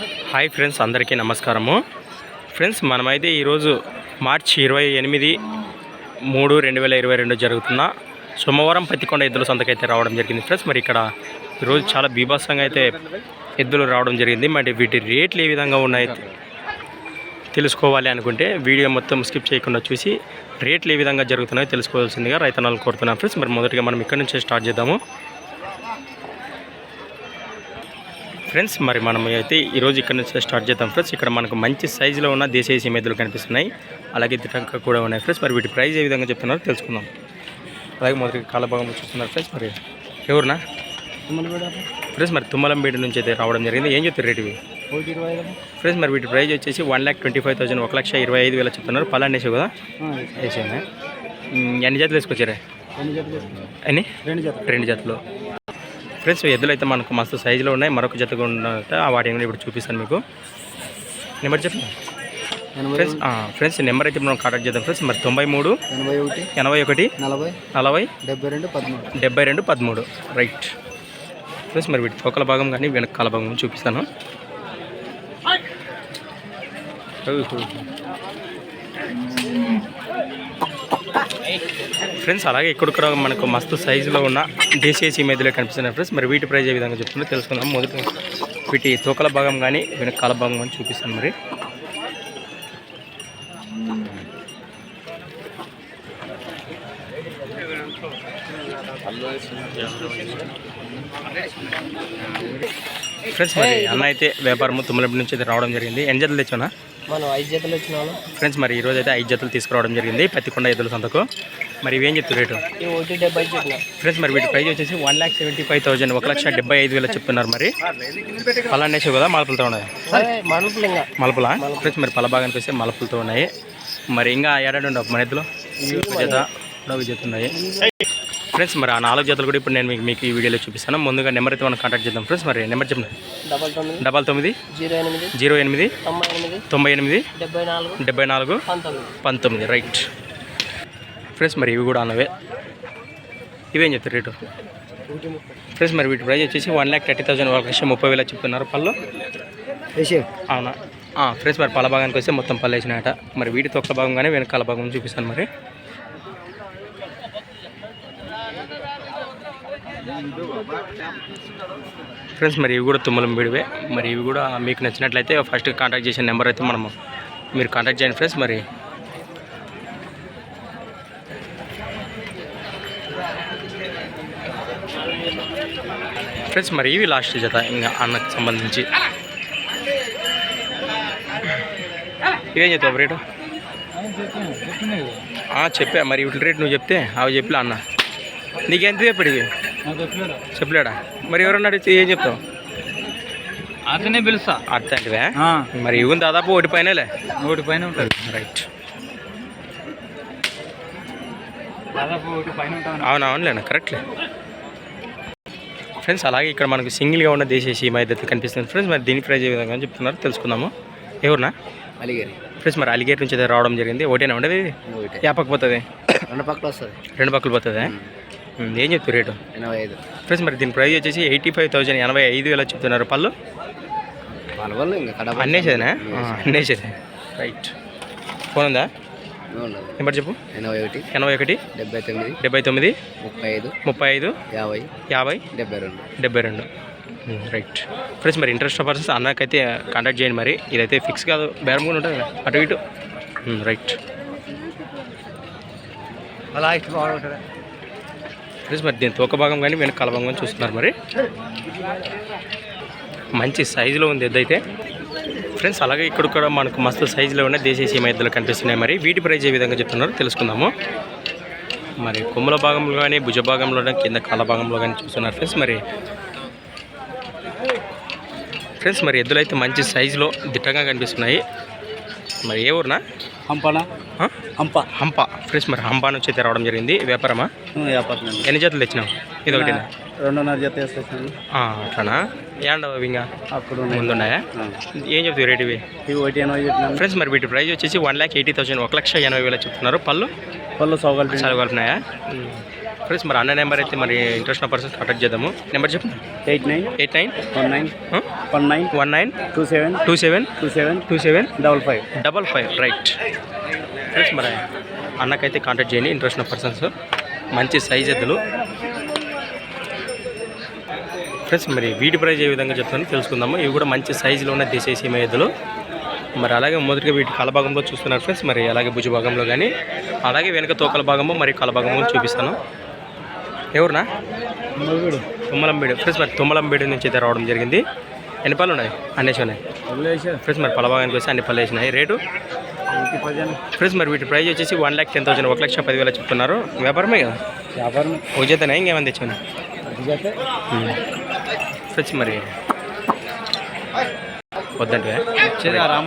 Hi friends అందరికీ నమస్కారము. Friends మనమైతే ఈరోజు మార్చి ఇరవై ఎనిమిది మూడు రెండు వేల ఇరవై రెండు జరుగుతున్న సోమవారం పత్తికొండ ఎద్దుల సంతకైతే రావడం జరిగింది. ఫ్రెండ్స్ మరి ఇక్కడ ఈరోజు చాలా బీభత్సంగా అయితే ఎద్దులు రావడం జరిగింది. మరి వీటి రేట్లు ఏ విధంగా ఉన్నాయి తెలుసుకోవాలి అనుకుంటే వీడియో మొత్తం స్కిప్ చేయకుండా చూసి రేట్లు ఏ విధంగా జరుగుతున్నాయో తెలుసుకోవాల్సిందిగా రైతనాలు కోరుతున్నాను ఫ్రెండ్స్ మరి మొదటిగా మనం ఇక్కడ నుంచే స్టార్ట్ చేద్దాము. ఫ్రెండ్స్ మరి మనం అయితే ఈరోజు ఇక్కడ నుంచి స్టార్ట్ చేద్దాం ఫ్రెండ్స్. ఇక్కడ మనకు మంచి సైజులో ఉన్న దేశీయ సీమెద్దులు కనిపిస్తున్నాయి. అలాగే దిటంక కూడా ఉన్నాయి ఫ్రెండ్స్. మరి వీటి ప్రైస్ ఏ విధంగా చెప్తున్నారో తెలుసుకుందాం. అలాగే మొదటి కాలభాగం చూస్తున్నారు ఫ్రెండ్స్. మరి ఎవరునా? ఫ్రెండ్స్ మరి తుమ్మలంబేడి నుంచి అయితే రావడం జరిగింది. ఏం చెప్తారు రేట్ ఇవి? ఫ్రెండ్స్ మరి వీటి ప్రైస్ వచ్చేసి one lakh twenty five thousand ఒక లక్ష ఇరవై ఐదు వేల చెప్తున్నారు. పలానా వేసావు కదా? వేసాను? ఎన్ని జతలు వేసుకొచ్చారా? ఎన్ని? రెండు జతలు. ఫ్రెండ్స్ ఎద్దులు అయితే మనకు మస్తు సైజులో ఉన్నాయి. మరొక జత కూడా ఉన్నట వాటిని కూడా ఇప్పుడు చూపిస్తాను మీకు. నెంబర్ చెప్పండి. ఫ్రెండ్స్ ఆ, ఫ్రెండ్స్ నెంబర్ అయితే మనం కాంటాక్ట్ చేద్దాం. ఫ్రెండ్స్ మరి తొంభై మూడు ఎనభై ఒకటి ఎనభై ఒకటి నలభై నలభై డెబ్బై రెండు పదమూడు. డెబ్బై రెండు పదమూడు. రైట్ ఫ్రెండ్స్ మరి వీటి తోకల భాగం కానీ వెనక కాల భాగం చూపిస్తాను. ఫ్రెండ్స్ అలాగే ఇక్కడ కూడా మనకు మస్తు సైజులో ఉన్న దేశీయ సీమెదులే కనిపిస్తున్నాయి ఫ్రెండ్స్ మరి వీటి ప్రైజ్ ఏ విధంగా చెప్తుందో తెలుసుకుందాం. మొదటి వీటి తోకల భాగం కానీ వెనకాల భాగం కానీ చూపిస్తాను మరి. ఫ్రెండ్స్ మరి అన్న అయితే వ్యాపారము తుమ్మలపి నుంచి అయితే రావడం జరిగింది. ఎన్ని జతలు తెచ్చానా మనం ఐదు జతలు వచ్చిన వాళ్ళు ఫ్రెండ్స్ మరి ఈరోజు అయితే ఐదు జతలు తీసుకురావడం జరిగింది. పత్తికొండ ఎద్దుల సంతకు. మరి ఇవేం చెప్తారు రేటు? ఒకటి డెబ్బై ఫ్రెండ్స్ మరి వీటి ప్రైస్ వచ్చేసి one lakh seventy five thousand ఒక లక్ష డెబ్బై ఐదు వేలు చెప్తున్నారు మరి. పలాండేసావు కదా మలపులతో ఉన్నాయి. మలపుల ఫ్రెండ్స్ మరి పల భాగానికి వస్తే మలపులతో ఉన్నాయి. మరి ఇంకా ఏడాడు ఉండవు మన ఎద్దులో? జత ఉన్నాయి. ఫ్రెండ్స్ మరి ఆ నాలుగు జతలు కూడా ఇప్పుడు నేను మీకు మీకు ఈ వీడియోలో చూపిస్తాను. ముందుగా నెంబర్ అయితే మనం కాంటాక్ట్ చేద్దాం. ఫ్రెండ్స్ మరి నెంబర్ చెప్పండి. డబల్ తొమ్మిది. డబల్ తొమ్మిది. జీరో ఎనిమిది. జీరో ఎనిమిది. తొంభై ఎనిమిది. డెబ్బై నాలుగు. పంతొమ్మిది. రైట్ ఫ్రెండ్స్ మరి ఇవి కూడా అన్నవే. ఇవేం చెప్తారు రేటు? ఫ్రెండ్స్ మరి వీటి ప్రైస్ వచ్చేసి వన్ ల్యాక్ థర్టీ థౌసండ్ ఒక లక్ష ముప్పై వేలు చెప్తున్నారు పళ్ళు. అవునా? ఫ్రెండ్స్ మరి పల భాగానికి వస్తే మొత్తం పళ్ళు వేసినట మరి వీటి తొక్క భాగం కానీ వెనకాల భాగం చూపిస్తాను మరి. ఫ్రెండ్స్ మరి ఇవి కూడా తుమ్మలం బిడివే. మరి ఇవి కూడా మీకు నచ్చినట్లయితే ఫస్ట్ కాంటాక్ట్ చేసిన నెంబర్ అయితే మనము మీరు కాంటాక్ట్ చేయండి ఫ్రెండ్స్ మరి. ఫ్రెండ్స్ మరి ఇవి లాస్ట్ జత ఇంకా అన్నకు సంబంధించి. ఇవేం చెప్తావు రేటు? చెప్పా మరి వీటి రేటు నువ్వు చెప్తే అవి చెప్పలే అన్న. నీకెంత చెప్పాడు ఇవి చెప్పలేడా? మరి ఎవరన్నా అడిగితే ఏం చెప్తావు? అతనే పిలుస్తా. అర్థం అంటే మరి ఇవి దాదాపు ఒకటి పైనలే ఒకటి పైన ఉంటుంది రైట్. దాదాపు ఒకటి పైన ఉంటుంది అవును అవునులేనా కరెక్ట్లే. ఫ్రెండ్స్ అలాగే ఇక్కడ మనకు సింగిల్గా ఉన్న దేశీయ సీమ అయితే కనిపిస్తుంది. ఫ్రెండ్స్ మరి దీని ప్రైజ్ ఏ విధంగా చెప్తున్నారు తెలుసుకుందాము. ఎవరునా అలిగారి. ఫ్రెండ్స్ మరి అలిగేట్ నుంచి అయితే రావడం జరిగింది. ఒకటేనా ఉండేది? ఒకటి యాపక్ పోతుంది? రెండు పక్కల వస్తుంది. రెండు పక్కలు పోతుంది? ఏం చెప్తారు రేటు? ఎనభై ఐదు. ఫ్రెండ్స్ మరి దీని ప్రైస్ వచ్చేసి ఎయిటీ ఫైవ్ థౌసండ్ ఎనభై ఐదు వేల చెప్తున్నారు పళ్ళు. వాళ్ళ వల్ల ఇంకా అన్నేసేదేనా అన్నేసేదే రైట్ ఫోన్ ఉందా? నెంబర్ చెప్పు. ఎనభై ఒకటి ఎనభై ఒకటి డెబ్బై తొమ్మిది డెబ్బై తొమ్మిది ముప్పై ఐదు ముప్పై ఐదు యాభై యాభై డెబ్బై రెండు. డెబ్బై రెండు. రైట్ ఫ్రెండ్స్ మరి ఇంట్రెస్ట్ పర్సన్స్ అన్నకైతే కాంటాక్ట్ చేయండి మరి. ఇదైతే ఫిక్స్ కాదు బేరం కూడా ఉంటుంది. కదా, అటు ఇటు. రైట్ అలా ఇష్టం బాగుంటుంది ఫ్రెండ్స్ మరి దీని తోక భాగం కానీ వెనక కలభాగం కానీ చూస్తున్నారు మరి. మంచి సైజులో ఉంది ఎద్దైతే ఫ్రెండ్స్ అలాగే ఇక్కడ కూడా మనకు మస్తు సైజులో ఉన్న దేశీయ సీమ ఎద్దులు కనిపిస్తున్నాయి మరి. వీటి ప్రైజ్ ఏ విధంగా చెప్తున్నారో తెలుసుకుందాము. మరి కొమ్ముల భాగంలో కానీ భుజ భాగంలో కింద కాల భాగంలో కానీ చూస్తున్నారు ఫ్రెండ్స్ మరి. ఫ్రెండ్స్ మరి ఎద్దులు అయితే మంచి సైజులో దిట్టంగా కనిపిస్తున్నాయి. మరి ఏ ఊరినా? హంపనా? హంప. హంప. ఫ్రెండ్స్ మరి. హంప నుంచి అయితే రావడం జరిగింది. వ్యాపారమా? అపార్ట్మెంట్ ఎన్ని జతలు తెచ్చినావు? ఇది ఒకటినా రెండున్నర జత వేసేసాను. అట్లానా? ఏండవ ఇంకా? అప్పుడు ముందున్నాయా? ఏం చెప్తావు రేట్ ఇవి? ఒకటి ఎనభై చెప్పినాను ఫ్రెండ్స్ మరి వీటి ప్రైస్ వచ్చేసి వన్ ల్యాక్ ఎయిటీ థౌసండ్ ఒక లక్ష ఎనభై వేలు చెప్తున్నారు. పళ్ళు? పళ్ళు సౌకర్యం కలిపినాయా ఫ్రెండ్స్ మరి అన్న నెంబర్ అయితే మరి ఇంట్రెస్ట్ ఉన్న పర్సన్ కాంటాక్ట్ చేద్దాము. నెంబర్ చెప్పు. Eight nine eight nine? One nine one nine one nine? Two seven two seven? Two seven two seven? Double five double five right. Friends మరి అన్నకైతే కాంటాక్ట్ చేయండి ఇంట్రెస్ట్ ఉన్న persons మంచి size ఎద్దులు. Friends మరి వీటి ప్రైజ్ ఏ విధంగా చెప్తానో తెలుసుకుందాము. ఇవి కూడా మంచి సైజులో ఉన్న దేశీయ ఎద్దులు. మరి అలాగే మొదటిగా వీటి కలభాగంలో చూస్తున్నారు ఫ్రెండ్స్ మరి అలాగే భుజ భాగంలో కానీ అలాగే వెనుక తోకల భాగము మరి కలభాగము చూపిస్తాను. ఎవరునా? తుమ్మలంబేడు ఫ్రెండ్స్ మరి తుమ్మలంబేడు నుంచి అయితే రావడం జరిగింది. ఎన్ని పళ్ళు ఉన్నాయి? అన్నేసి ఉన్నాయి ఫ్రెండ్స్ మరి పలభాగానికి వస్తే అన్ని పళ్ళు వేసినాయి. రేటు? ఫ్రెండ్స్ మరి వీటి ప్రైస్ వచ్చేసి వన్ ల్యాక్ టెన్ థౌసండ్ ఒక లక్ష పదివేల చెప్తున్నారు. వ్యాపారమే కదా? వ్యాపారం ఒక జతనే ఇంకేమైనా తెచ్చాను ఫ్రెండ్స్ మరి వద్దంటే రామ.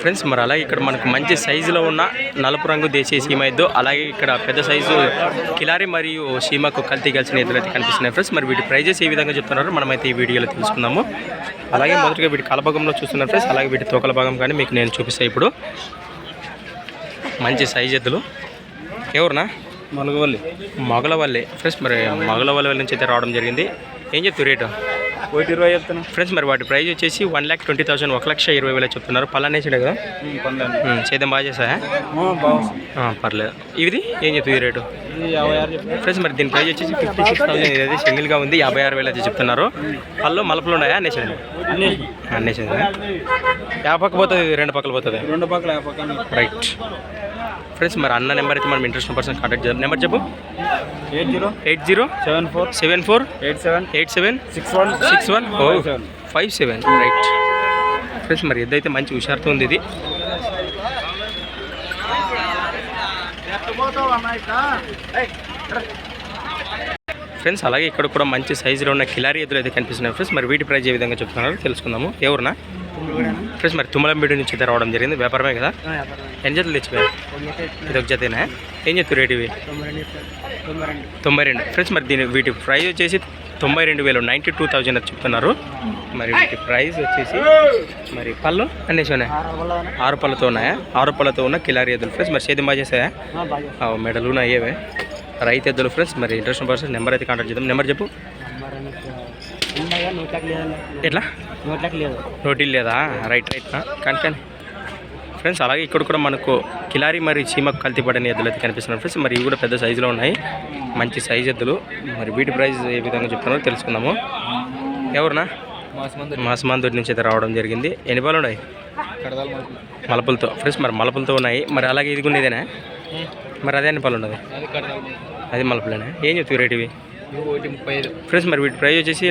ఫ్రెండ్స్ మరి అలాగే ఇక్కడ మనకు మంచి సైజులో ఉన్న నలుపు రంగు దేశీయ సీమ ఎద్దు అలాగే ఇక్కడ పెద్ద సైజు కిలారి మరియు సీమకు కల్తీ కలిసిన ఎద్దులు అయితే కనిపిస్తున్నాయి ఫ్రెండ్స్. మరి వీటి ప్రైజెస్ ఏ విధంగా చెప్తున్నారు మనమైతే ఈ వీడియోలో తెలుసుకుందాము. అలాగే మొదటిగా వీటి కలభాగంలో చూస్తున్నారు ఫ్రెండ్స్ అలాగే వీటి తోకల భాగం కానీ మీకు నేను చూపిస్తాను ఇప్పుడు. మంచి సైజ్ ఎద్దులు. ఎవరునా? మొలగవల్లి. మొగలవల్లి. ఫ్రెండ్స్ మరి మొగలవల్లి నుంచి అయితే రావడం జరిగింది. ఏం చెప్తారు రేటు? ఒకటి ఇరవై ఫ్రెండ్స్ మరి వాటి ప్రైస్ వచ్చేసి వన్ ల్యాక్ ట్వంటీ థౌసండ్ ఒక లక్ష ఇరవై వేల చెప్తున్నారు. పల్లనేసాడు కదా? సేద్యం బాగా ఆ, పర్లేదు. ఇది ఏం చెప్తుంది రేటు? యాభై ఫ్రెండ్స్ మరి దీని ప్రైస్ వచ్చేసి ఫిఫ్టీ సిక్స్ థౌసండ్ ఇది సింగిల్గా ఉంది. యాభై ఆరు వేలు అయితే చెప్తున్నారు. పళ్ళు మలుపులు ఉన్నాయా? అనేసాడు అనేసాడు యా పక్క పోతుంది రెండు పక్కలు పోతుంది. రెండు పక్కల రైట్ ఫ్రెండ్స్ మరి అన్న నెంబర్ అయితే మనం ఇంట్రెస్ట్ పర్సన్ కాంటాక్ట్ చేద్దాం. నెంబర్ చెప్పు. Eight zero eight zero seven four seven four eight seven eight seven six one six one O five seven. Right friends మరి ఎద్దైతే మంచి హుషారుతో ఉంది ఇది. ఫ్రెండ్స్ అలాగే ఇక్కడ కూడా మంచి సైజులో ఉన్న కిలారీ ఎద్దులు అయితే కనిపిస్తున్నాయి. ఫ్రెండ్స్ మరి వీటి ప్రైస్ ఏ విధంగా చెప్తున్నారో తెలుసుకుందాము. ఎవరునా ఫ్రెండ్స్ మరి తుమ్మలంబేడు నుంచి అయితే రావడం జరిగింది. వ్యాపారమే కదా? ఎన్ని జతలు తెచ్చిపోయా ఇది ఒక జతేనా? ఏం చెప్తారు రేటు ఇవి? తొంభై రెండు ఫ్రెండ్స్ మరి దీని వీటి ప్రైస్ వచ్చేసి తొంభై రెండు వేలు నైంటీ టూ థౌజండ్ అని చెప్తున్నారు. మరి వీటి ప్రైస్ వచ్చేసి మరి పళ్ళు అన్నీ ఉన్నాయి ఆరు పళ్ళతో ఉన్నాయా ఆరు పళ్ళతో ఉన్న కిలారీ ఎద్దులు. ఫ్రెండ్స్ మరి సేద్యం బాగా చేసాయా ఆ, మెడలు ఉన్నాయి అయ్యేవే రైతు ఎద్దులు ఫ్రెండ్స్ మరి ఇంట్రెస్ట్ పర్సన్ నెంబర్ అయితే కాంటాక్ట్ చేద్దాం. నెంబర్ చెప్పు. ఎట్లా? నోట్లకి లేదు. Right right. కానీ కానీ ఫ్రెండ్స్ అలాగే ఇక్కడ కూడా మనకు కిలారి మరి చీమకు కల్తీ పడని ఎద్దులు అయితే కనిపిస్తున్నాయి ఫ్రెండ్స్. మరి ఇవి కూడా పెద్ద సైజులో ఉన్నాయి. మంచి సైజ్ ఎద్దులు. మరి వీటి ప్రైస్ ఏ విధంగా చెప్తున్నారో తెలుసుకుందాము. ఎవరునా? మాసమాందూరి నుంచి అయితే రావడం జరిగింది. ఎన్ని పాలు ఉన్నాయి? మలపులతో. ఫ్రెండ్స్ మరి మలపులతో ఉన్నాయి. మరి అలాగే ఇది కూడా ఇదేనా? మరి అదే ఎన్ని పాలు ఉన్నది? అది మలపులేనా? ఏం చెప్తావు రేట్ ఇవి? ఫ్రెండ్స్ మరి వీటి ప్రైస్ వచ్చేసి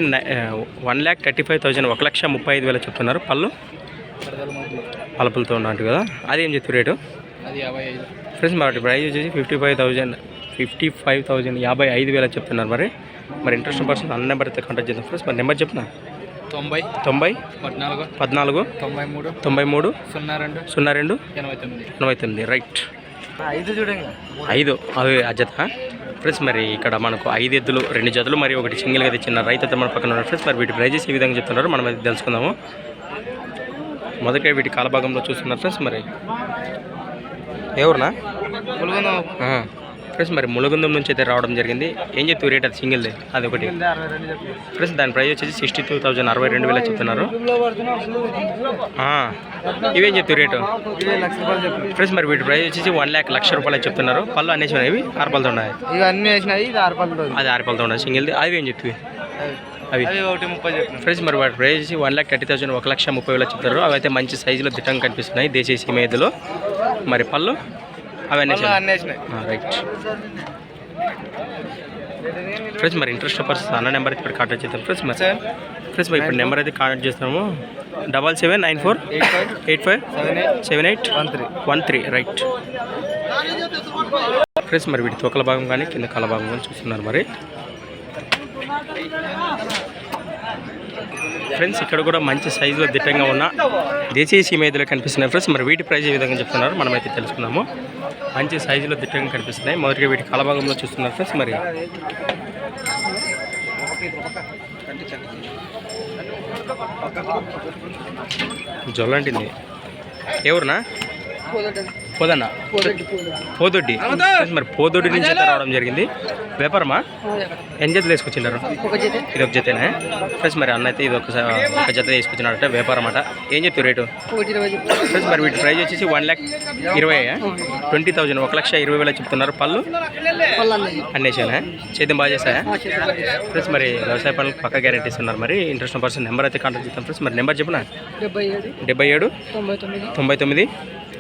one lakh thirty five thousand ఒక లక్ష ముప్పై ఐదు వేలు చెప్తున్నారు. పళ్ళు? పలుపులతో ఉన్నట్టు కదా. అది ఏం చెప్తారు రేటు? ఫ్రెండ్స్ మరి ప్రైస్ వచ్చేసి fifty five thousand fifty five thousand యాభై ఐదు వేలు చెప్తున్నారు మరి. మరి ఇంట్రెస్ట్ పర్సన్ అన్న నెంబర్ అయితే కాంటాక్ట్ చేద్దాం. ఫ్రెండ్స్ మరి నెంబర్ చెప్పిన తొంభై తొంభై పద్నాలుగు పద్నాలుగు తొంభై మూడు తొంభై మూడు సున్నా రెండు సున్నా రెండు ఎనభై తొమ్మిది. ఎనభై తొమ్మిది. రైట్. ఐదు అవి ఆ జత ఫ్రెండ్స్ మరి ఇక్కడ మనకు ఐదు ఎద్దులు రెండు జతలు మరి ఒకటి సింగిల్గా తెచ్చిన రైతు అయితే మన పక్కన ఉన్నారు ఫ్రెండ్స్ మరి వీటి ప్రైజెస్ ఏ విధంగా చెప్తున్నారు మనం అయితే తెలుసుకుందాము. మొదటిగా వీటి కాలభాగంలో చూస్తున్నారు ఫ్రెండ్స్ మరి. ఎవరునా. ఫ్రెండ్స్ మరి ములగుందం నుంచి అయితే రావడం జరిగింది. ఏం చెప్తావు రేట్ అది సింగిల్ది? అది ఒకటి. ఫ్రెండ్స్ దాని ప్రైస్ వచ్చేసి సిక్స్టీ టూ థౌజండ్ అరవై రెండు వేలు చెప్తున్నారు. ఇవేం చెప్తావు రేటు? ఫ్రెండ్స్ మరి వీటి ప్రైస్ వచ్చేసి వన్ ల్యాక్ లక్ష రూపాయలు చెప్తున్నారు. పళ్ళు అనేసి ఉన్నాయి? ఇవి ఆరు పళ్ళతో ఉన్నాయి అది ఆరు పళ్ళతో ఉన్నాయి సింగిల్ది. అవి ఏం చెప్తావి? అవి. ఒకటి ముప్పై ఫ్రెండ్స్ మరి వాటి ప్రైస్ వచ్చి వన్ ల్యాక్ థర్టీ థౌసండ్ ఒక లక్ష ముప్పై వేలు చెప్తారు అవి అయితే మంచి సైజులో దిట్టంగా కనిపిస్తున్నాయి దేశీయ సీమేదులో మరి పళ్ళు? అవన్నీ రైట్. ఫ్రెండ్స్ మరి ఇంట్రెస్ట్ పర్సన్స్ అన్న నెంబర్ అయితే ఇప్పుడు కాంటాక్ట్ చేద్దాం. ఫ్రెండ్స్ మరి సార్? ఫ్రెండ్స్ మరి ఇప్పుడు నెంబర్ అయితే కాంటాక్ట్ చేస్తాము. Double seven nine four eight five seven eight one three one three right friends మరి వీటి తోకల భాగం కానీ కింద కల భాగం కానీ చూస్తున్నారు మరి. ఫ్రెండ్స్ ఇక్కడ కూడా మంచి సైజులో దిట్టంగా ఉన్న దేశీయ సీమేదులు కనిపిస్తున్నాయి ఫ్రెండ్స్ మరి వీటి ప్రైజ్ ఏ విధంగా చెప్తున్నారు మనమైతే తెలుసుకుందాము. మంచి సైజులో దిట్టంగా కనిపిస్తున్నాయి. మొదటిగా వీటి కలభాగంలో చూస్తున్నారు ఫ్రెండ్స్ మరి జొల్లంటింది. ఎవరునా? పోదన్న? పోదొడ్డి మరి పోదొడ్డి నుంచి అయితే రావడం జరిగింది? వ్యాపారమా? ఎన్ని జతలు వేసుకొచ్చినారు ఇది ఒక జతేనా? ఫ్రెండ్స్ మరి అన్న అయితే ఇది ఒక ఒక జత తీసుకొచ్చినారంటే వ్యాపారం అట. ఏం చెప్తారు రేటు? ఫ్రెండ్స్ మరి వీటి ప్రైస్ వచ్చేసి వన్ ల్యాక్ ఇరవై ట్వంటీ థౌజండ్ ఒక లక్ష ఇరవై వేల చెప్తున్నారు. పళ్ళు? అన్నేసానా? చేద్దాం బాగా చేత ఫ్రెండ్స్ మరి వ్యవసాయ పనులకు పక్క గ్యారెంటీ ఇస్తున్నారు. మరి ఇంట్రెస్ట్ పర్సన్ నెంబర్ అయితే కాంటాక్ట్ చేస్తాం ఫ్రెండ్స్ మరి నెంబర్ చెప్పిన? డెబ్బై ఏడు. తొంభై తొమ్మిది?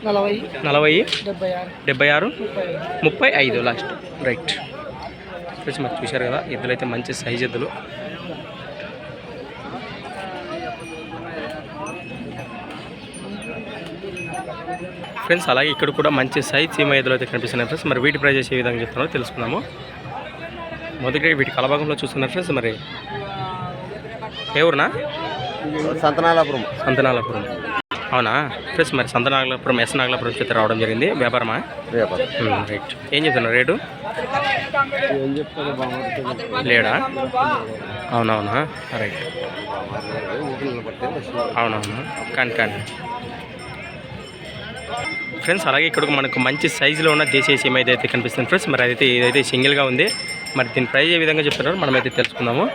నలభై. నలభై. డెబ్బై ఆరు. డెబ్బై ఆరు. ముప్పై ఐదు. లాస్ట్. రైట్. ఫ్రెండ్స్ మరి చూశారు కదా ఎద్దులు అయితే మంచి సైజ్ ఎద్దులు. ఫ్రెండ్స్ అలాగే ఇక్కడ కూడా మంచి సైజ్ సీమ ఎద్దులు అయితే కనిపిస్తున్నాయి ఫ్రెండ్స్. మరి వీటి ప్రైజెస్ ఏ విధంగా చెప్తున్నారో తెలుసుకుందాము. మొదటి వీటి కలభాగంలో చూస్తున్నారు ఫ్రెండ్స్ మరి ఏ ఊరునా? సంతనాలపురం. సంతనాలపురం. అవునా? ఫ్రెండ్స్ మరి సంతనాగలాపురం ఎస్ నాగలాపురం చేత రావడం జరిగింది. వ్యాపారమా? వ్యాపారం. రైట్. ఏం చెప్తున్నారు? రేటు? లేడా? అవునవునా? రైట్. అవునవును? కానీ కానీ. ఫ్రెండ్స్ అలాగే ఇక్కడ మనకు మంచి సైజులో ఉన్న దేశీయ సీమ అయితే కనిపిస్తుంది. ఫ్రెండ్స్ మరి అదైతే ఇదైతే సింగిల్గా ఉంది. మరి దీని ప్రైస్ ఏ విధంగా చెప్తున్నారు? మనమైతే తెలుసుకుందాము.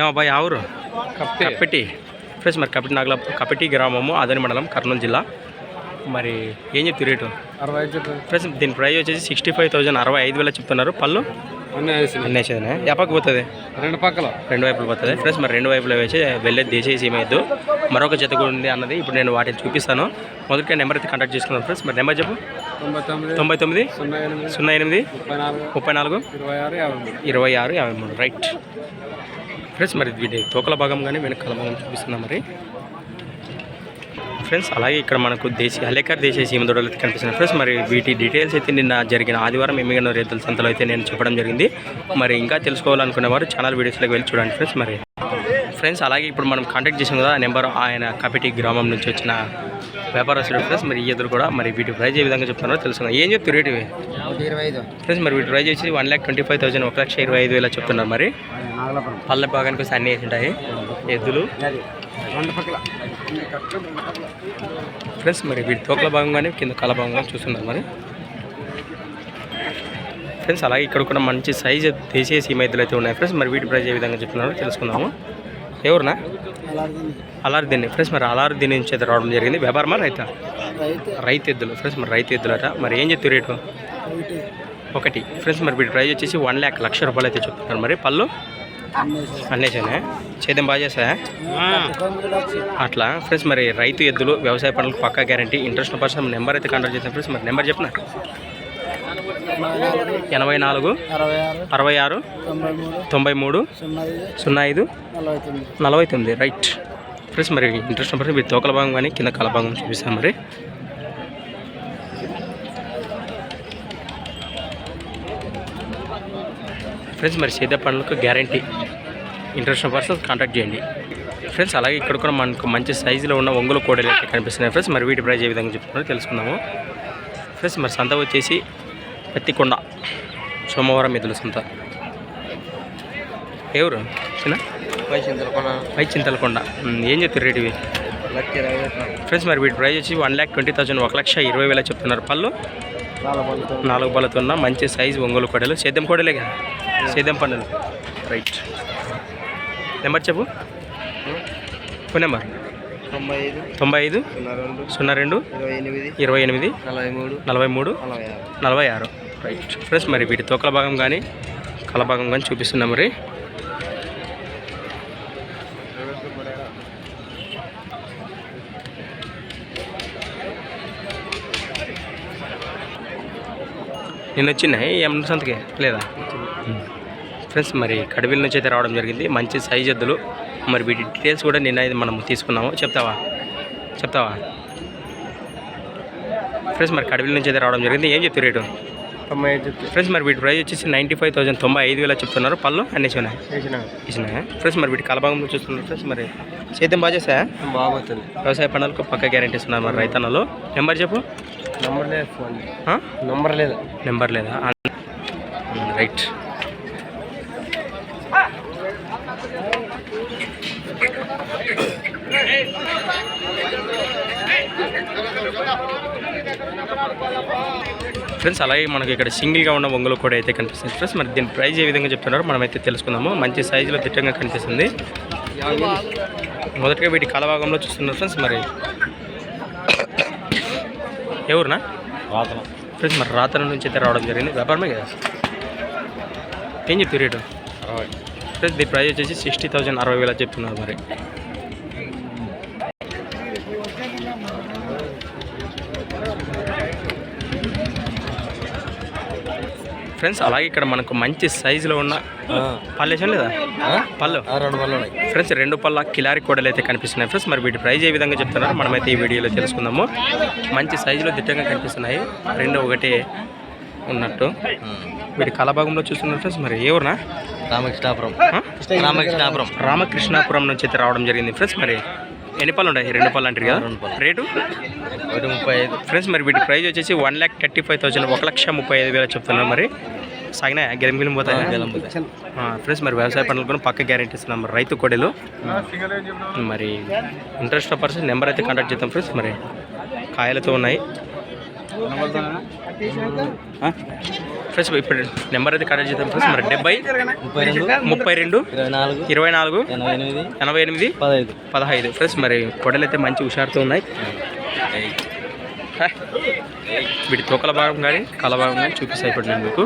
ఏమబ్బాయి ఆ ఊరు? కప్పెట్టి ఫ్రెండ్స్ మరి కపెట్టి నాగల కపెట్టి గ్రామము ఆదని మండలం కర్నూలు జిల్లా. మరి ఏం చెప్తారు రేటు? అరవై ఫ్రెండ్స్ దీని ప్రైస్ వచ్చేసి సిక్స్టీ ఫైవ్ థౌసండ్ అరవై ఐదు వేల చెప్తున్నారు. పళ్ళు? అన్నీ ఎప్పకి పోతుంది? రెండు పక్కల. రెండు వైపులు పోతుంది. ఫ్రెండ్స్ మరి రెండు వైపులు వేసి వెళ్ళే దేశీయ సీమ ఎద్దు మరొక జత కూడా ఉంది అన్నది ఇప్పుడు నేను వాటిని చూపిస్తాను. మొదటిగా నెంబర్ అయితే కాంటాక్ట్ చేసుకున్నాను ఫ్రెండ్స్ మరి నెంబర్ చెప్పు. తొంభై తొమ్మిది సున్నా ఎనిమిది సున్నా ఎనిమిది ముప్పై నాలుగు ఇరవై ఆరు యాభై మూడు. రైట్. ఫ్రెండ్స్ మరి వీటి తోకల భాగం కానీ వెనకాల భాగం చూపిస్తున్నాం మరి. ఫ్రెండ్స్ అలాగే ఇక్కడ మనకు దేశీ అలేకర్ దేశీయ సీమ దొడలు అయితే కనిపిస్తున్నాయి. ఫ్రెండ్స్ మరి వీటి డీటెయిల్స్ అయితే నిన్న జరిగిన ఆదివారం ఎమ్మిగన రైతుల సంతలో అయితే నేను చెప్పడం జరిగింది. మరి ఇంకా తెలుసుకోవాలనుకునే వారు ఛానల్ వీడియోస్లోకి వెళ్ళి చూడండి ఫ్రెండ్స్ మరి. ఫ్రెండ్స్ అలాగే ఇప్పుడు మనం కాంటాక్ట్ చేసాం కదా నెంబర్ ఆయన కపిటి గ్రామం నుంచి వచ్చిన వ్యాపారస్తుడు ఫ్రెండ్స్ మరి ఈ ఎదురు కూడా మరి వీటి ప్రైస్ ఏ విధంగా చెప్తున్నారో తెలుసుకుందాం. ఏం చెప్తారు రేటు ఫ్రెండ్స్ మరి వీటి ప్రైస్ వచ్చి one lakh twenty five thousand ఒక లక్ష ఇరవై ఐదు వేల చెప్తున్నారు మరి. పళ్ళ భాగానికి వస్తే అన్నీ వేసి ఉంటాయి. ఎద్దులు. ఫ్రెండ్స్ మరి వీటి తోకల భాగంగానే కింద కల భాగంగా చూస్తున్నారు మరి. ఫ్రెండ్స్ అలాగే ఇక్కడ కూడా మంచి సైజ్ దేశీయ సీమ ఎద్దులు అయితే ఉన్నాయి. ఫ్రెండ్స్ మరి వీటి ప్రైస్ ఏ విధంగా చెప్తున్నారో తెలుసుకుందాము. ఎవరునా? అలారుద్దీన్ ఫ్రెండ్స్ మరి అలారుద్దీన్ నుంచి అయితే రావడం జరిగింది. వ్యాపారమా రైతా? రైతు. ఎద్దులు ఫ్రెండ్స్ మరి రైతు ఎద్దులట మరి ఏం చెప్తారు రేటు? ఒకటి. ఫ్రెండ్స్ మరి వీటి ప్రైస్ వచ్చేసి వన్ ల్యాక్ లక్ష రూపాయలు అయితే చెప్తున్నారు. మరి పళ్ళు? అన్నేసానే చేద్దాం బాగా చేసా అట్లా. ఫ్రెండ్స్ మరి రైతు ఎద్దులు వ్యవసాయ పనులకు పక్కా గ్యారంటీ. ఇంట్రెస్ట్ పర్సన్ నెంబర్ అయితే కాంటాక్ట్ చేస్తాను. ఫ్రెండ్స్ మరి నెంబర్ చెప్పిన? ఎనభై నాలుగు అరవై ఆరు తొంభై మూడు సున్నా ఐదు నలభై తొమ్మిది రైట్. ఫ్రెండ్స్ మరి ఇంట్రెస్ట్ పర్సన్ మీరు తోకల భాగం కానీ కింద కల భాగం చూపిస్తాం మరి. ఫ్రెండ్స్ మరి సీదా పనులకు గ్యారంటీ. ఇంట్రెస్ట్ పర్సన్స్ కాంటాక్ట్ చేయండి. ఫ్రెండ్స్ అలాగే ఇక్కడ కూడా మనకు మంచి సైజులో ఉన్న ఒంగులు కోడలు అయితే కనిపిస్తున్నాయి. ఫ్రెండ్స్ మరి వీటి ప్రైజ్ ఏ విధంగా చెప్తున్నారో తెలుసుకుందాము. ఫ్రెండ్స్ మరి సంత వచ్చేసి పత్తికొండ. సోమవారం ఎదుల సంత. ఎవరు? చిన్న? పై చింతలకొండ. పై చింతలకొండ. ఏం చెప్తారు రేట్ ఇవి? ఫ్రెండ్స్ మరి వీటి ప్రైస్ వచ్చి వన్ ల్యాక్ ట్వంటీ థౌసండ్ ఒక లక్ష ఇరవై వేల చెప్తున్నారు పళ్ళు. నాలుగు పళ్ళతో ఉన్న మంచి సైజు ఒంగోలు కోడలు. సేద్యం కోడలే కదా? సేద్యం పండులు రైట్ నెంబర్ చెప్పు. ఫోన్ నెంబర్ తొంభై ఐదు. తొంభై ఐదు. సున్నా రెండు. సున్నా రెండు. ఇరవై ఎనిమిది. ఇరవై ఎనిమిది. నలభై మూడు. నలభై మూడు. నలభై ఆరు. రైట్ ఫ్రెండ్స్ మరి వీటి తోకల భాగం కానీ కల భాగం కానీ చూపిస్తున్నాం మరి. నిన్న వచ్చినాయి ఏమన్నా సంతకి? లేదా? ఫ్రెండ్స్ మరి కడివిల నుంచి అయితే రావడం జరిగింది. మంచి సైజ్ ఎద్దులు. మరి వీటి డీటెయిల్స్ కూడా నిన్న అయితే మనం తీసుకున్నాము. చెప్తావా? చెప్తావా? ఫ్రెండ్స్ మరి కడివిల నుంచి అయితే రావడం జరిగింది. ఏం చెప్తారు రేటు? తొంభై ఐదు చెప్తే ఫ్రెండ్స్ మరి వీటి ప్రైస్ వచ్చేసి నైంటీ ఫైవ్ థౌసండ్ తొంభై ఐదు వేల చెప్తున్నారు. పళ్ళు అన్నీ వేసినా ఇచ్చినా. ఫ్రెండ్స్ మరి వీటి కలభాగంలో చూస్తున్నారు. ఫ్రెండ్స్ మరి సేద్యం బాగా చేసా బాగుంటుంది వ్యవసాయ పనులకు పక్క గ్యారెంటీ ఇస్తున్నారు మరి రైతన్నలో. నెంబర్ చెప్పు. నంబర్ లేదు ఫోన్? నంబర్ లేదు. నెంబర్ లేదా? రైట్. ఫ్రెండ్స్ అలాగే మనకి ఇక్కడ సింగిల్గా ఉన్న ఒంగోలు కూడా అయితే కనిపిస్తుంది ఫ్రెండ్స్. మరి దీని ప్రైస్ ఏ విధంగా చెప్తున్నారో మనమైతే తెలుసుకుందాము. మంచి సైజులో దిట్టంగా కనిపిస్తుంది. మొదటగా వీటి కలభాగంలో చూస్తున్నారు ఫ్రెండ్స్ మరి ఎవరునా ఫ్రెండ్స్ మరి రాత్రి నుంచి అయితే రావడం జరిగింది. వ్యాపారమే కదా? ఏం చెప్తారు రేటు? ఫ్రెండ్స్ దీని ప్రైస్ వచ్చేసి సిక్స్టీ థౌజండ్ అరవై వేల చెప్తున్నారు మరి. ఫ్రెండ్స్ అలాగే ఇక్కడ మనకు మంచి సైజులో ఉన్న పల్లెసం లేదా? పళ్ళు. రెండు పళ్ళు ఉన్నాయి. ఫ్రెండ్స్ రెండు పళ్ళ కిలారి కోడలు అయితే కనిపిస్తున్నాయి ఫ్రెండ్స్. మరి వీటి ప్రైస్ ఏ విధంగా చెప్తున్నారు? మనమైతే ఈ వీడియోలో తెలుసుకుందాము. మంచి సైజులో దిట్టంగా కనిపిస్తున్నాయి. రెండు ఒకటి ఉన్నట్టు. వీటి కళాభాగంలో చూస్తున్నారు ఫ్రెండ్స్. మరి ఏ ఊరునా? రామకృష్ణాపురం? రామకృష్ణాపురం. రామకృష్ణాపురం నుంచి అయితే రావడం జరిగింది ఫ్రెండ్స్. మరి ఎన్ని పళ్ళు ఉంటాయి? రెండు పళ్ళు అంటారు కదా? రెండు పళ్ళు. రేటు? ఒకటి ముప్పై ఐదు. ఫ్రెండ్స్ మరి వీటి ప్రైస్ వచ్చేసి one lakh thirty five thousand ఒక లక్ష ముప్పై ఐదు వేలు చెప్తున్నారు మరి. సాగినాయా? గెలం గెలం పోతాయి? ఫ్రెండ్స్ మరి వ్యవసాయ పనులు కూడా పక్క గ్యారెంటీ ఇస్తున్నాం మరి రైతు కోడలు. మరి ఇంట్రెస్ట్ పర్సన్ నెంబర్ అయితే కాంటాక్ట్ చేద్దాం ఫ్రెండ్స్ మరి కాయలతో ఉన్నాయి? ఫ్రెండ్స్ ఇప్పుడు నెంబర్ అయితే కరెక్ట్ చేద్దాం ఫ్రెండ్స్. మరి డెబ్బై ముప్పై రెండు ఇరవై నాలుగు ఎనభై ఎనిమిది పదహైదు. పదహైదు ఫ్రెండ్స్ మరి కొడలు అయితే మంచి హుషారుతో ఉన్నాయి. వీటి తోకల భాగం కానీ కళ భాగం కానీ చూపిస్తాయి ఇప్పుడు నేను మీకు.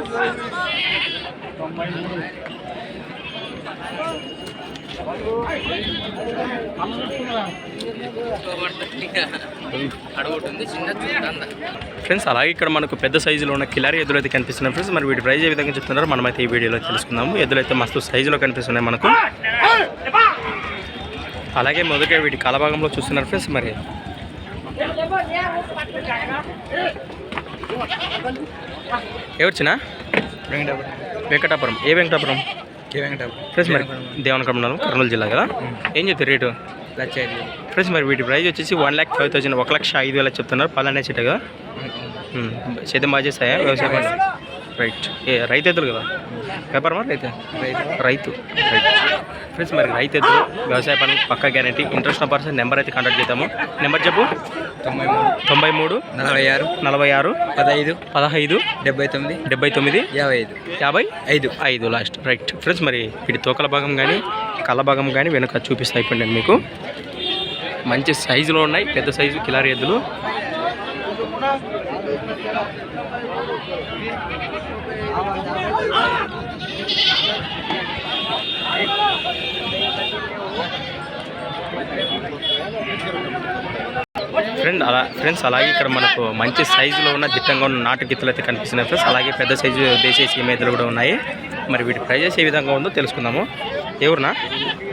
ఫ్రెండ్స్ అలాగే ఇక్కడ మనకు పెద్ద సైజులో ఉన్న కిలారి అయితే కనిపిస్తున్నాయి. ఫ్రెండ్స్ మరి వీటి ప్రైస్ ఏ విధంగా చెప్తున్నారో? మనమైతే ఈ వీడియోలో తెలుసుకుందాము. అయితే మస్తు సైజులో కనిపిస్తున్నాయి మనకు. అలాగే మొదటిగా వీటి కలభాగంలో చూస్తున్నారు ఫ్రెండ్స్ మరి. ఎవరిచినా వెంకటాపురం. ఏ వెంకటాపురం? ఫ్రెండ్స్ మరి దేవనకమలం కర్నూలు జిల్లా కదా? ఏం చెప్తారు రేటు? ఫ్రెండ్స్ మరి వీటి ప్రైస్ వచ్చేసి వన్ ల్యాక్ ఫైవ్ థౌసండ్ ఒక లక్ష ఐదు వేలకు చెప్తున్నారు పల్లెనే చెట్టు కదా? సేద్యం బాగా చేస్తాయా? వ్యవసాయ రైట్. ఏ రైతు ఎద్దులు కదా? వ్యాపారమా రైతు? రైతు. రైట్ ఫ్రెండ్స్ మరి రైతు ఎద్దులు వ్యవసాయ పనులు పక్కా గ్యారంటీ ఇంట్రెస్ట్ ఉన్న పర్సన్ నెంబర్ అయితే కాంటాక్ట్ చేద్దాము. నెంబర్ చెప్పు. తొంభై మూడు తొంభై మూడు నలభై ఆరు నలభై ఆరు పదహైదు పదహైదు డెబ్బై తొమ్మిది డెబ్బై తొమ్మిది యాభై ఐదు. యాభై ఐదు. ఐదు లాస్ట్ రైట్ ఫ్రెండ్స్ మరి వీటి తోకల భాగం కానీ కళ్ళ భాగం కానీ వెనుక చూపిస్తాయి ఇప్పుడు నేను మీకు. మంచి సైజులో ఉన్నాయి పెద్ద సైజు కిలారి ఎద్దులు. ఫ్రెండ్ అలా ఫ్రెండ్స్ అలాగే ఇక్కడ మనకు మంచి సైజులో ఉన్న దిట్టంగా ఉన్న నాటు గిత్తలు అయితే కనిపిస్తున్నాయి ఫ్రెండ్స్ అలాగే పెద్ద సైజు దేశీయ సీమేతలు కూడా ఉన్నాయి. మరి వీటి ప్రైజెస్ ఏ విధంగా ఉందో తెలుసుకుందాము. ఎవరునా?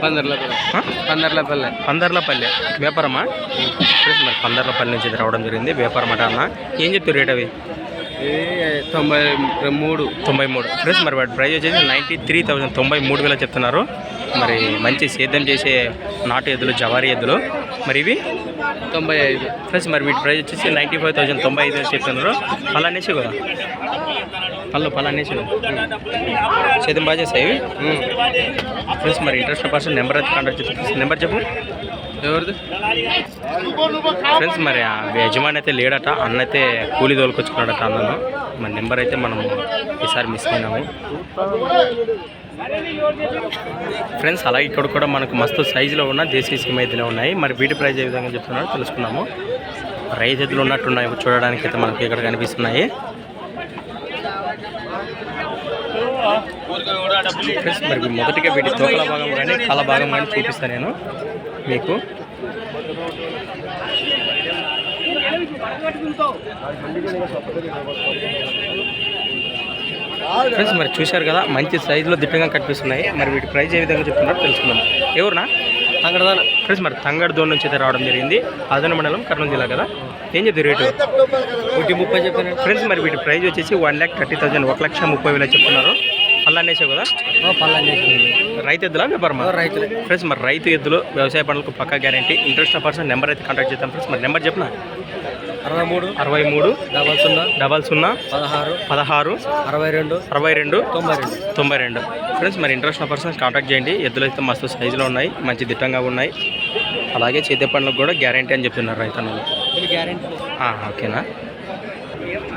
పందర్లపల్లి? పందర్లపల్లి. పందర్లపల్లి. వ్యాపారమా? ఫ్రెండ్స్ మరి పందర్లపల్లి నుంచి రావడం జరిగింది. వ్యాపారం అట అన్న. ఏం చెప్తారు రేట్ అవి? తొంభై మూడు. తొంభై మూడు. ఫ్రెండ్స్ మరి వాటి ప్రైస్ వచ్చేసి నైంటీ త్రీ థౌసండ్ తొంభై మూడు వేల చెప్తున్నారు. మరి మంచి సేద్యం చేసే నాటు ఎద్దులు జవారీ ఎద్దులు. మరి ఇవి? తొంభై ఐదు. ఫ్రెండ్స్ మరి వీటి ప్రైస్ వచ్చేసి నైంటీ ఫైవ్ థౌసండ్ తొంభై ఐదు చెప్తున్నారు. పలానేసి కదా? పళ్ళు పలానేసి సేద్యం బాగా చేస్తాయి ఇవి? ఫ్రెండ్స్ మరి ఇంట్రెస్ట్ పర్సన్ నెంబర్ అయితే కాంటాక్ట్ చేస్తాను నెంబర్ చెప్పు. ఎవరిది? ఫ్రెండ్స్ మరి యజమాని అయితే లేడట అన్న అయితే కూలీ తోలుకొచ్చుకున్నాడట అన్నను. మన నెంబర్ అయితే మనం ఈసారి మిస్ అయినాము. ఫ్రెండ్స్ అలాగే ఇక్కడ కూడా మనకు మస్తు సైజులో ఉన్న దేశీయ సీమ ఎద్దులు ఉన్నాయి. మరి వీటి ప్రైస్ ఏ విధంగా చెప్తున్నారో తెలుసుకుందాము. రైతు ఎద్దులు ఉన్నట్టున్నాయి. చూడడానికి అయితే మనకి ఇక్కడ కనిపిస్తున్నాయి. ఫ్రెండ్స్ మరి మొదటిగా వీటి తోకల భాగం కానీ కళ భాగం కానీ చూపిస్తాను నేను మీకు. ఫ్రెండ్స్ మరి చూశారు కదా మంచి సైజులో దిట్టంగా కనిపిస్తున్నాయి. మరి వీటి ప్రైస్ ఏ విధంగా చెప్తున్నారో తెలుసుకుందాం. ఎవరునా తంగడదాన ఫ్రెండ్స్ మరి తంగడ్ దోన్ నుంచి అయితే రావడం జరిగింది. ఆదన మండలం కర్నూలు జిల్లా కదా. ఏం చెప్తారు రేటు? ఒకటి ముప్పై చెప్పాను ఫ్రెండ్స్ మరి వీటి ప్రైస్ వచ్చేసి వన్ ల్యాక్ థర్టీ థౌసండ్ ఒక లక్ష ముప్పై వేలు చెప్తున్నారు. అలా అనేసావు కదా? రైతు ఎద్దులా వ్యాపారమా? రైతులే. ఫ్రెండ్స్ మరి రైతు ఎద్దులు వ్యవసాయ పనులకు పక్కా గ్యారంటీ ఇంట్రెస్ట్ పర్సన్ నెంబర్ అయితే కాంటాక్ట్ చేద్దాం. ఫ్రెండ్స్ మరి నెంబర్ చెప్పనా? అరవై మూడు అరవై మూడు డబల్ సున్నా డబల్ సున్నా పదహారు పదహారు అరవై రెండు అరవై రెండు తొంభై రెండు. తొంభై రెండు. ఫ్రెండ్స్ మరి ఇంట్రెస్ట్ ఉన్న పర్సన్స్ కాంటాక్ట్ చేయండి. ఎద్దులు అయితే మస్తు సైజులో ఉన్నాయి మంచి దిట్టంగా ఉన్నాయి. అలాగే చేతి పండ్లకు కూడా గ్యారంటీ అని చెప్తున్నారు రైతన్నలు. ఓకేనా?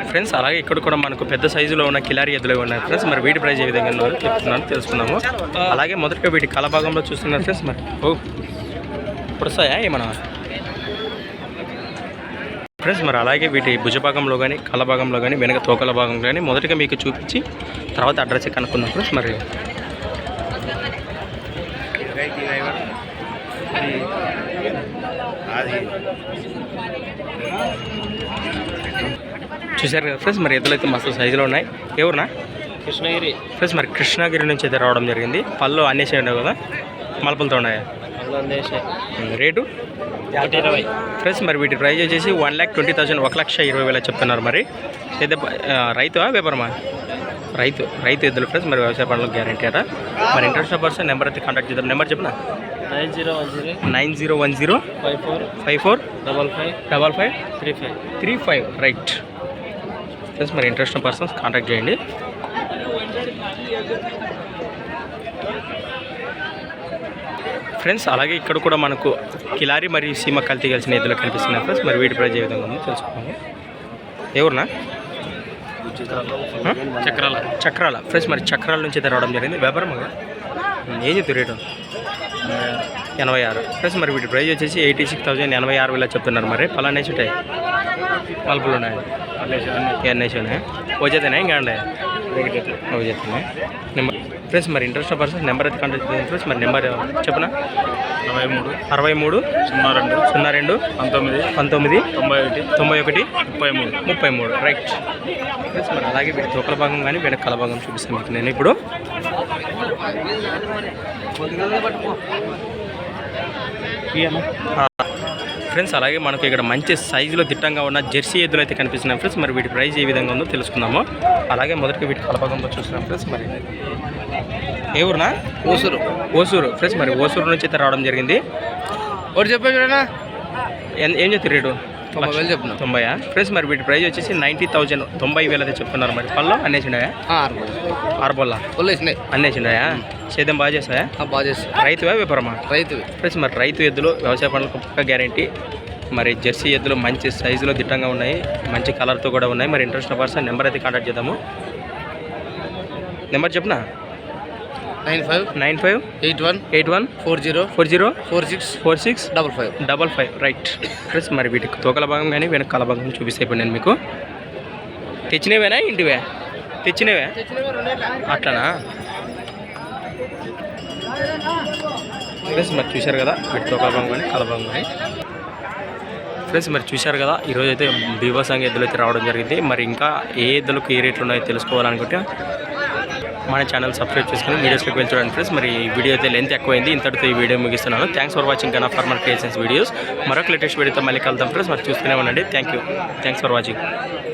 ఫ్రెండ్స్ అలాగే ఇక్కడ కూడా మనకు పెద్ద సైజులో ఉన్న కిలారి ఎద్దులు ఉన్నాయి ఫ్రెండ్స్. మరి వీటి ప్రైస్ ఏ విధంగా చెప్తున్నాను తెలుసుకుందాము అలాగే మొదటగా వీటి కలభాగంలో చూస్తున్నారు ఫ్రెండ్స్ మరి. ఓ ఇప్పుడు వస్తాయా ఏమన్నా? ఫ్రెండ్స్ మరి అలాగే వీటి భుజభాగంలో కానీ కలభాగంలో కానీ వెనక తోకల భాగంలో కానీ మొదటగా మీకు చూపించి తర్వాత అడ్రస్ కనుక్కుందాం ఫ్రెండ్స్ మరి. చూశారు కదా ఫ్రెండ్స్ మరి ఎద్దులు అయితే మస్తు సైజులో ఉన్నాయి. ఎవరునా కృష్ణగిరి. ఫ్రెండ్స్ మరి కృష్ణగిరి నుంచి అయితే రావడం జరిగింది. పళ్ళు అన్నేసి ఉండవు కదా? మలుపులతో ఉన్నాయా? రేటు? ఇరవై. ఫ్రెండ్స్ మరి వీటి ప్రైస్ వచ్చేసి వన్ ల్యాక్ ట్వంటీ థౌసండ్ ఒక లక్ష ఇరవై వేల చెప్తున్నారు మరి. అయితే రైతు వ్యాపారమా? రైతు రైతు ఎద్దులు ఫ్రెండ్స్ మరి వ్యవసాయ పనులకు గ్యారంటీ అట మరి ఇంట్రెస్ట్ పర్సన్ నెంబర్ అయితే కాంటాక్ట్ చేద్దాం. నెంబర్ చెప్పిన? Nine zero one zero nine zero one zero five four five four double five double five three five three five. Right. Friends మరి ఇంట్రెస్ట్ పర్సన్స్ కాంటాక్ట్ చేయండి. Friends అలాగే ఇక్కడ కూడా మనకు కిలారి మరియు సీమ కల్తీ కలిసిన ఎద్దులు కనిపిస్తున్నాయి ఫ్రెండ్స్. మరి వీటి ప్రైజ్ ఏ విధంగా ఉందో తెలుసుకున్నాము ఎవరునా? చక్రాల. చక్రాల. ఫ్రెండ్స్ మరి చక్రాల నుంచి అయితే రావడం జరిగింది. వ్యాపారం ఏం చెప్తారు రేటు? ఎనభై ఆరు. ఫ్రెండ్స్ మరి వీటి ప్రైస్ వచ్చేసి ఎయిటీ సిక్స్ థౌసండ్ ఎనభై ఆరు వేల చెప్తున్నారు మరి. పలానేసి ఉంటాయి పలుపులు ఉన్నాయి? ఎన్నేసి ఉన్నాయి వచ్చేతేనా ఇంకా అండి? వచ్చేస్తున్నాయి నెంబర్ ఫ్రెండ్స్ మరి ఇంట్రెస్ట్ పర్సన్ నెంబర్ అయితే కాంటాక్ట్ చేయండి ఫ్రెండ్స్ మరి నెంబర్ చెప్పనా? అరవై మూడు. అరవై మూడు సున్నా రెండు. సున్నా రెండు పంతొమ్మిది. పంతొమ్మిది తొంభై ఒకటి. తొంభై ఒకటి ముప్పై మూడు. ముప్పై మూడు. రైట్ ఫ్రెండ్స్ మరి అలాగే వీటి తోకల భాగం కానీ వెనక కల భాగం చూపిస్తాను మీకు నేను ఇప్పుడు. ఫ్రెండ్స్ అలాగే మనకు ఇక్కడ మంచి సైజులో దిట్టంగా ఉన్న జెర్సీ ఎద్దులు అయితే కనిపిస్తున్నాయి ఫ్రెండ్స్. మరి వీటి ప్రైస్ ఏ విధంగా ఉందో తెలుసుకుందాము. అలాగే మొదటిగా వీటి కలభాగంలో చూస్తున్నాం ఫ్రెండ్స్. మరి ఏ ఊరునా? ఊసురు ఓసూరు. ఫ్రెండ్స్ మరి ఓసూరు నుంచి అయితే రావడం జరిగింది. ఒకటి చెప్పే చూడనా? ఏం ఏం చెప్తారు రేటు? తొంభై వేలు చెప్పిన తొంభై ఫ్రెండ్స్ మరి వీటి ప్రైస్ వచ్చేసి నైంటీ థౌజండ్. తొంభై వేలు అయితే చెప్తున్నారు మరి. పళ్ళు అన్నేసిండాయా ఆరుబొల్లా వదిలేసినాయి అన్నేసిండాయా సేద్యం బాగా చేస్తాయా? బాగా చేసి రైతువా వ్యాపారమా? రైతు ఫ్రెండ్స్ మరి రైతు ఎద్దులు వ్యవసాయ పనులకు పక్క గ్యారంటీ. మరి జెర్సీ ఎద్దులు మంచి సైజులో దిట్టంగా ఉన్నాయి. మంచి కలర్తో కూడా ఉన్నాయి. మరి ఇంట్రెస్ట్ పర్సన్ నెంబర్ అయితే కాంటాక్ట్ చేద్దాము. నెంబర్ చెప్పనా? Nine five nine five eight one eight one four zero four zero four six four six double five double five. Right. Friends మరి వీటికి తోకల భాగం కానీ వెనక కల భాగం చూపిస్తే ఇప్పుడు నేను మీకు తెచ్చినవేనా ఇంటివే? తెచ్చినవే? అట్లనా? ఫ్రెండ్స్ మరి చూశారు కదా వీటి తోకల భాగం కానీ కల భాగం కానీ. ఫ్రెండ్స్ మరి చూశారు కదా ఈరోజు అయితే బీభత్సంగా ఎద్దులు అయితే రావడం జరిగింది. మరి ఇంకా ఏ ఎద్దులకు ఏ రేట్లు ఉన్నాయో తెలుసుకోవాలనుకుంటే మన ఛానల్ సబ్స్క్రైబ్ చేసుకుని వీడియోస్కి వెళ్ళి చూడండి ఫ్రెండ్స్ మరి ఈ వీడియో అయితే లెంత్ ఎక్కువైంది. ఇంతటితో ఈ వీడియో ముగిస్తున్నాను. Thanks for watching Kanna farmer creations videos మరొక లేటెస్ట్ వీడియోతో మళ్ళీ కలుద్దాం ఫ్రెండ్స్ మరి చూస్తూనే ఉండండి. Thank you thanks for watching